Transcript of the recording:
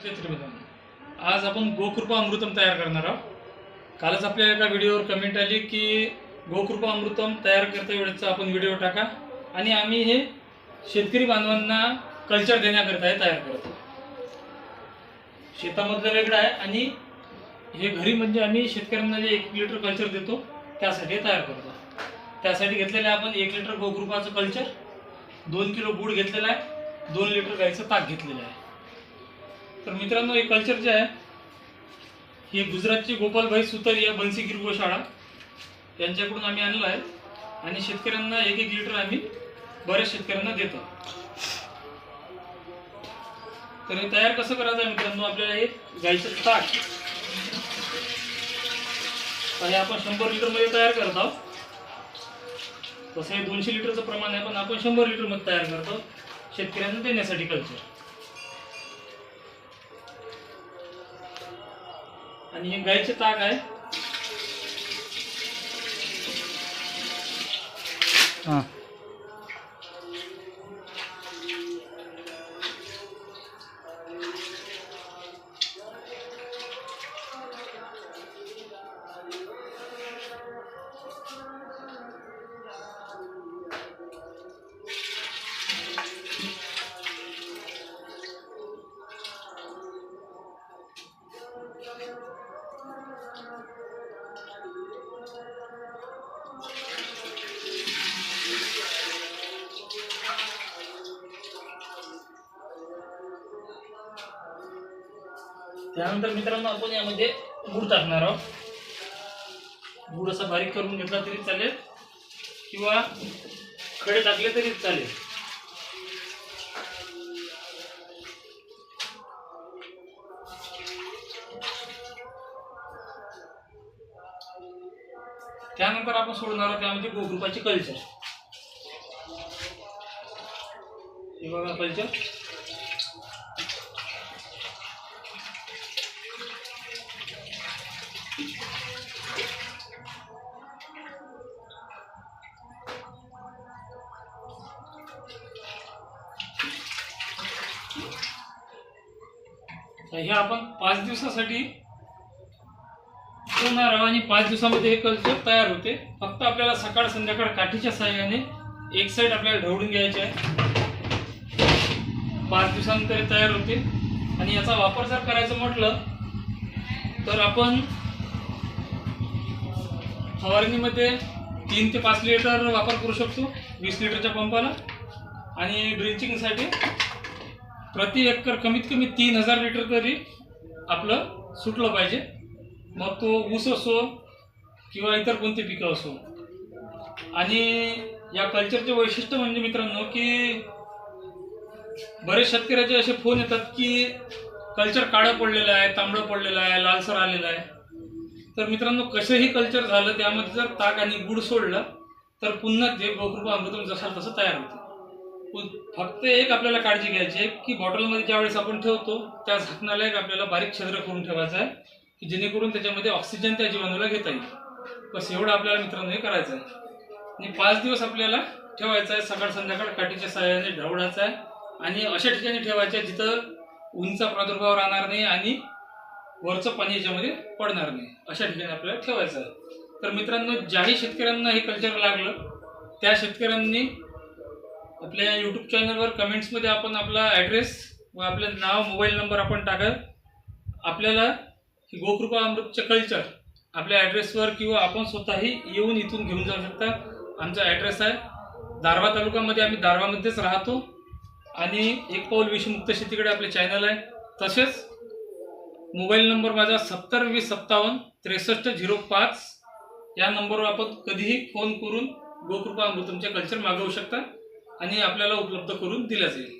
आज आपण गोकृपा अमृतम तयार करणार आहोत. कालच आपल्या एका व्हिडिओवर कमेंट आली की गोकृपा अमृतम तयार करता वेळेचा आपण व्हिडिओ टाका आणि आम्ही हे शेतकरी बांधवांना कल्चर देण्याकरिता हे तयार करतो शेतामधलं वेगळं आहे आणि हे घरी म्हणजे आम्ही शेतकऱ्यांना जे एक लिटर कल्चर देतो त्यासाठी हे तयार करतो त्यासाठी घेतलेलं आहे आपण एक लिटर गोकृपाचं कल्चर दोन किलो गूळ घेतलेला आहे दोन लिटर गाईचं ताक घेतलेलं आहे. तर मित्रांनो हे कल्चर जे आहे हे गुजरातचे गोपालभाई सुतर या बन्सीगिर शाळा. यांच्याकडून आम्ही आणलं आहे. आणि शेतकऱ्यांना एक एक लिटर आम्ही बऱ्याच शेतकऱ्यांना देतो. तर हे तयार कसं करायचं आहे मित्रांनो आपल्याला हे गाईचं ताक हे आपण शंभर लिटरमध्ये तयार करत आहोत. तसं हे दोनशे लिटरचं प्रमाण आहे पण आपण शंभर लिटरमध्ये तयार करतो शेतकऱ्यांना देण्यासाठी कल्चर आणि हे गायचे ताक आहे. हां. त्यानंतर मित्रांनो आपण यामध्ये गुड टाकणार आहोत. गुड असा बारीक करून घेतला तरी चालेल. किंवा खडे टाकले तरी चालेल. त्यानंतर आपण सोडणार आहोत त्यामध्ये गोग्रुपाची कल्चर. हे बघा कल्चर. तर हे आपण पाच दिवसासाठी ठेवणार आहोत आणि पाच दिवसामध्ये हे कल्चर तयार होते. फक्त आपल्याला सकाळ संध्याकाळ काठीच्या सहाय्याने एक साईड आपल्याला ढवळून घ्यायचे आहे. पाच दिवसानंतर तयार होते. आणि याचा वापर जर करायचं म्हटलं तर आपण फवारणीमध्ये तीन ते पाच लिटर वापर करू शकतो वीस लिटरच्या पंपाला. आणि ड्रिंचिंगसाठी प्रति एकर कमीत कमी तीन हजार लिटर तरी आपलं सुटलं पाहिजे. मग तो ऊस असो किंवा इतर कोणते पिकं असो. आणि या कल्चरचे वैशिष्ट्य म्हणजे मित्रांनो की बरेच शेतकऱ्याचे असे फोन येतात की कल्चर काळं पडलेलं आहे तांबडं पडलेलं आहे लालसर आलेलं आहे. तर मित्रांनो कसंही कल्चर झालं त्यामध्ये जर ताक आणि गुड सोडलं तर पुन्हा ते गोकृपा अमृतम जसा तसं तयार होतं. फक्त एक आपल्याला काळजी घ्यायची आहे की बॉटलमध्ये ज्यावेळेस आपण ठेवतो त्या झाकणाला एक आपल्याला बारीक छिद्र करून ठेवायचं आहे की जेणेकरून त्याच्यामध्ये ऑक्सिजन त्या जीवाणूला घेता येईल. बस एवढं आपल्याला मित्रांनो हे करायचं आहे. आणि पाच दिवस आपल्याला ठेवायचं आहे सकाळ संध्याकाळ काठीच्या सहाय्याने ढवळायचं आहे. आणि अशा ठिकाणी ठेवायचं आहे जिथं उंचा प्रादुर्भाव राहणार नाही आणि वरचं पाणी याच्यामध्ये पडणार नाही. अशा ठिकाणी आपल्याला ठेवायचं आहे. तर मित्रांनो ज्याही शेतकऱ्यांना हे कल्चर लागलं त्या शेतकऱ्यांनी आपल्या यूट्यूब चॅनलवर कमेंट्समध्ये आपण आपला ॲड्रेस व आपलं नाव मोबाईल नंबर आपण टाका आपल्याला हे गोकृपा अमृतचे कल्चर आपल्या ॲड्रेसवर किंवा आपण स्वतःही येऊन इथून घेऊन जाऊ शकता. आमचा ॲड्रेस आहे. दारवा तालुक्यामध्ये आम्ही दारवामध्येच राहतो. आणि एक पाऊल विषमुक्त शेतीकडे आपले चॅनल आहे. तसेच मोबाईल नंबर माझा सत्तर वीस सत्तावन्न त्रेसष्ट झिरो पाच. या नंबरवर आपण कधीही फोन करून गोकृपा अमृतमच्या कल्चर मागवू शकता. आणि आपल्याला उपलब्ध करून दिल्या जाईल.